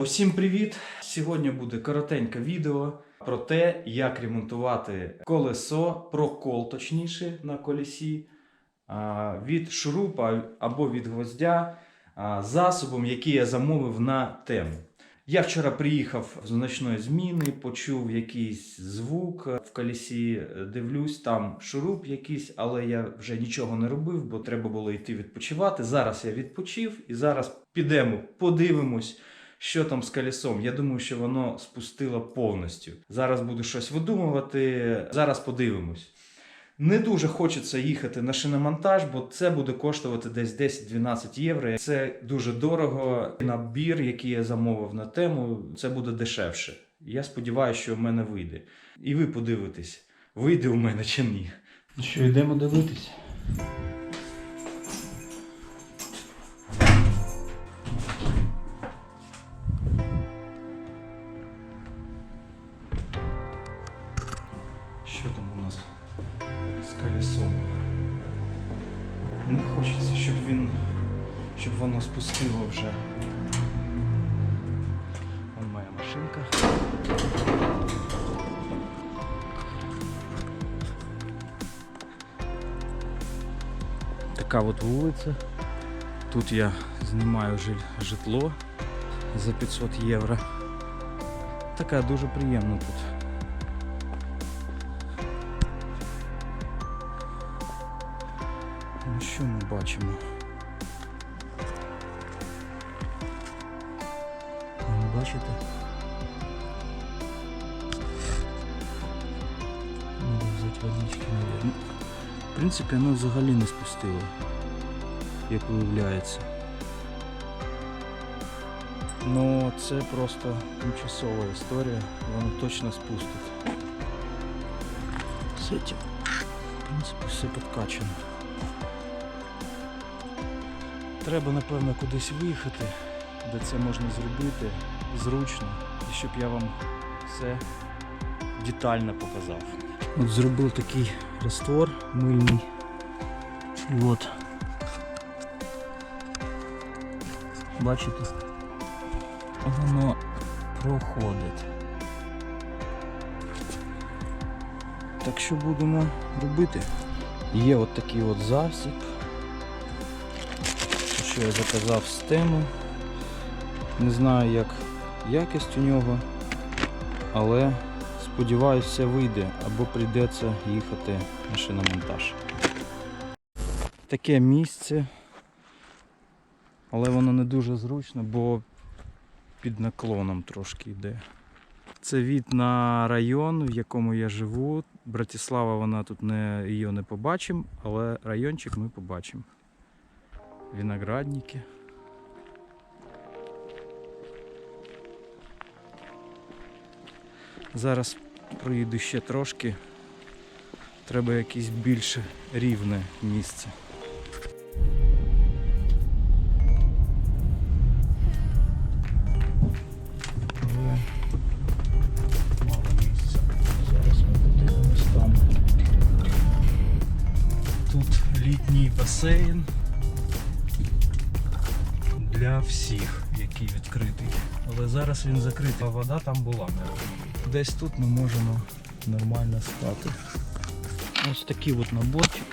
Усім привіт! Сьогодні буде коротеньке відео про те, як ремонтувати колесо, прокол точніше на колесі від шурупа або від гвоздя засобом, який я замовив на тему. Я вчора приїхав з ночної зміни, почув якийсь звук в колесі, дивлюсь, там шуруп якийсь, але я вже нічого не робив, бо треба було йти відпочивати. Зараз я відпочив і зараз підемо, подивимось, що там з колесом. Я думаю, що воно спустило повністю. Зараз буду щось видумувати. Зараз подивимось. Не дуже хочеться їхати на шиномонтаж, бо це буде коштувати десь 10-12 євро. Це дуже дорого. Набір, який я замовив на тему, це буде дешевше. Я сподіваюся, що в мене вийде. І ви подивитесь, вийде у мене чи ні. Ну що, йдемо дивитись. Хочеться, щоб він. щоб воно спустило вже. Вон моя машинка. Така от вулиця. Тут я знімаю житло за 500 євро. Така дуже приємна тут. Ну що ми бачимо? Ви бачите? Надо взяти водички, наверное. В принципі, воно взагалі не спустило, як виявляється. Ну, це просто тимчасова історія, воно точно спустить. З цим, в принципі, все підкачано. Треба, напевно, кудись виїхати, де це можна зробити зручно, і щоб я вам все детально показав. От зробив такий раствор мильний. І от. Бачите? Воно проходить. Так що будемо робити? Є от такий от засіб що я заказав з. Не знаю, як якість у нього, але сподіваюся, вийде або прийдеться їхати на шиномонтаж. Таке місце, але воно не дуже зручно, бо під наклоном трошки йде. Це від на район, в якому я живу. Братислава, вона тут не, її не побачимо, але райончик ми побачимо виноградники. Зараз проїду ще трошки. Треба якесь більше рівне місце. Тут літній басейн для всіх, який відкритий. Але зараз він закритий, а вода там була. Десь тут ми можемо нормально стати. Ось такий от наборчик.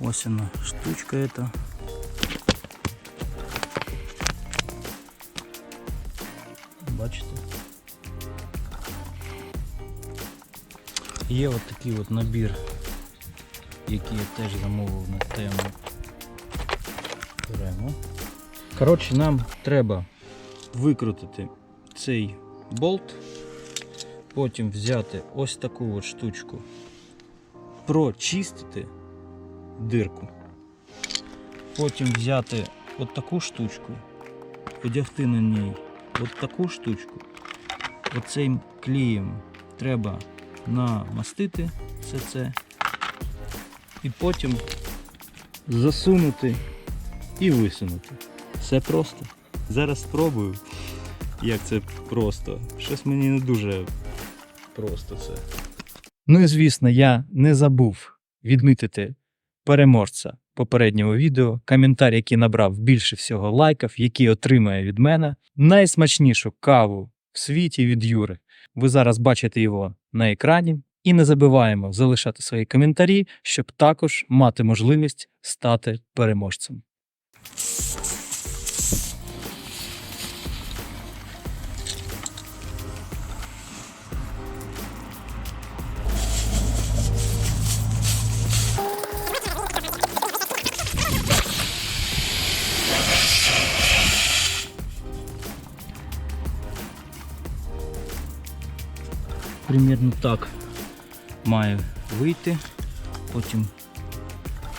Ось вона штучка эта. Бачите? Є от такий от набір, який я теж замовив на тему. Коротше, нам треба викрутити цей болт, потім взяти ось таку от штучку, прочистити дирку, потім взяти от таку штучку, одягти на ній от таку штучку, оцим клеєм треба намастити все це і потім засунути і висунути. Все просто. Зараз спробую, як це просто. Щось мені не дуже просто це. Ну і звісно, я не забув відмітити переможця попереднього відео, коментар, який набрав більше всього лайків, який отримає від мене найсмачнішу каву в світі від Юри. Ви зараз бачите його на екрані. І не забуваємо залишати свої коментарі, щоб також мати можливість стати переможцем. Примірно так має вийти. Потім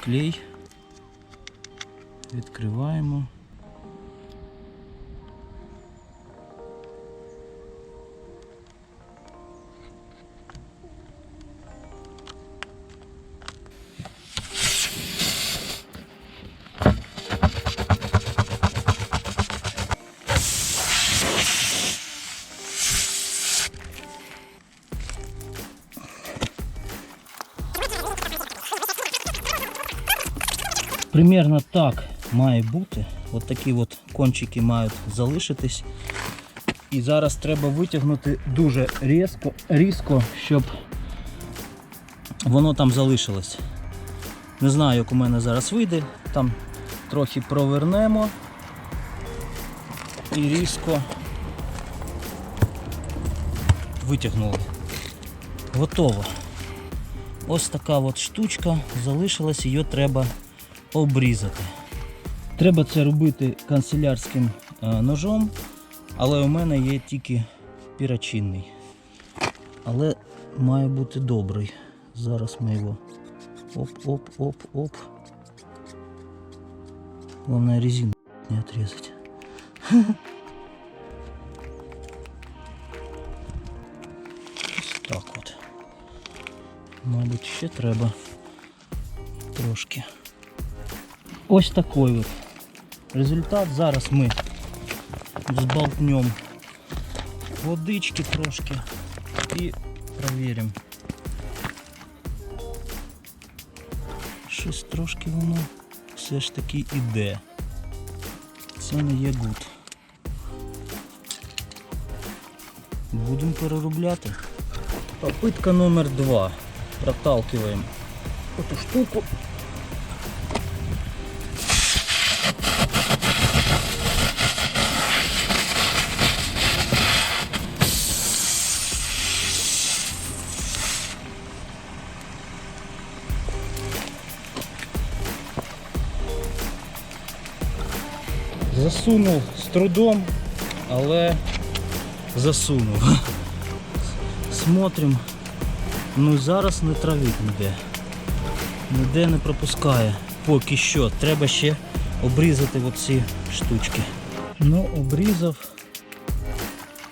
клей. Відкриваємо. Примірно так має бути. От такі от кончики мають залишитись. І зараз треба витягнути дуже різко, різко, щоб воно там залишилось. Не знаю, як у мене зараз вийде. Там трохи провернемо і різко витягнули. Готово. Ось така от штучка залишилась, її треба обрізати. Треба це робити канцелярським е, ножом, але у мене є тільки пірочинний. Але має бути добрий. Зараз ми його оп-оп-оп-оп. Главное резину не отрезать. Ось так от. Мабуть, ще треба трошки. Ось такий от результат. Зараз ми зболтнем водички трошки і перевіримо. Щось трошки воно все ж таки іде. Це не є гуд. Будемо переробляти. Попитка номер два. Проталкиваем эту штуку. Засунув з трудом, але засунув. Смотрим. Ну зараз не травить ніде. Ніде не пропускає. Поки що. Треба ще обрізати оці штучки. Ну, обрізав.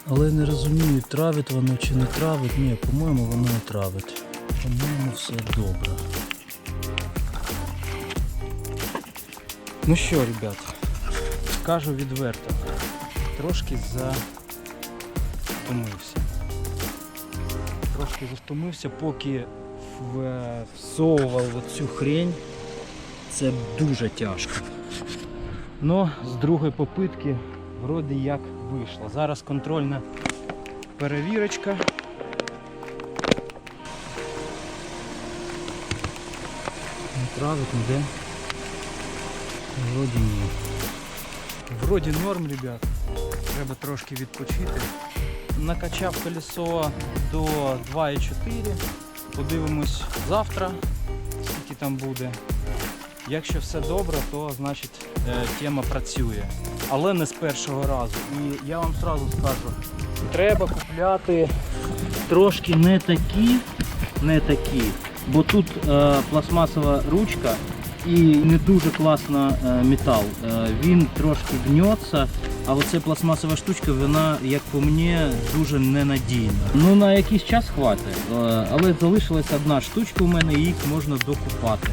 Але не розумію, травить воно чи не травить. Ні, по-моєму, воно не травить. По-моєму, все добре. Ну що, ребят, скажу відверто, трошки затомився. Трошки затомився, поки всовував оцю хрень. Це дуже тяжко. Ну, з другої попитки вроді як вийшло. Зараз контрольна перевірочка. Не ніде. Вроді ні. Вроді норм, ребят. Треба трошки відпочити. Накачав колесо до 2,4. Подивимось завтра, скільки там буде. Якщо все добре, то значить е, тема працює. Але не з першого разу. І я вам одразу скажу, треба купляти трошки не такі, не такі. Бо тут е, пластмасова ручка і не дуже класно е, метал. Е, він трошки гнеться, а оця пластмасова штучка, вона, як по мені, дуже ненадійна. Ну на якийсь час хватить, е, але залишилась одна штучка у мене, їх можна докупати.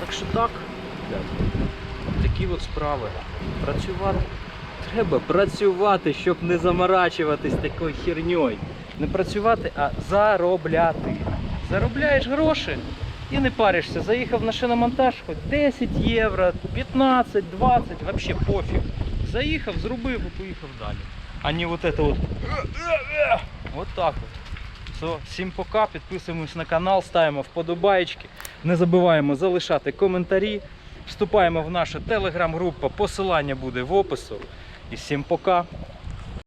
Так що так, такі от справи. Працювати. Треба працювати, щоб не заморачуватись такою херньою. Не працювати, а заробляти. Заробляєш гроші, І не паришся, заїхав на шиномонтаж, хоч 10 євро, 15, 20, взагалі пофіг. Заїхав, зробив і поїхав далі. А не вот это вот. Вот так от. Все, всім пока, підписуємось на канал, ставимо вподобаєчки. Не забуваємо залишати коментарі. Вступаємо в нашу телеграм-групу, посилання буде в опису. І всім пока.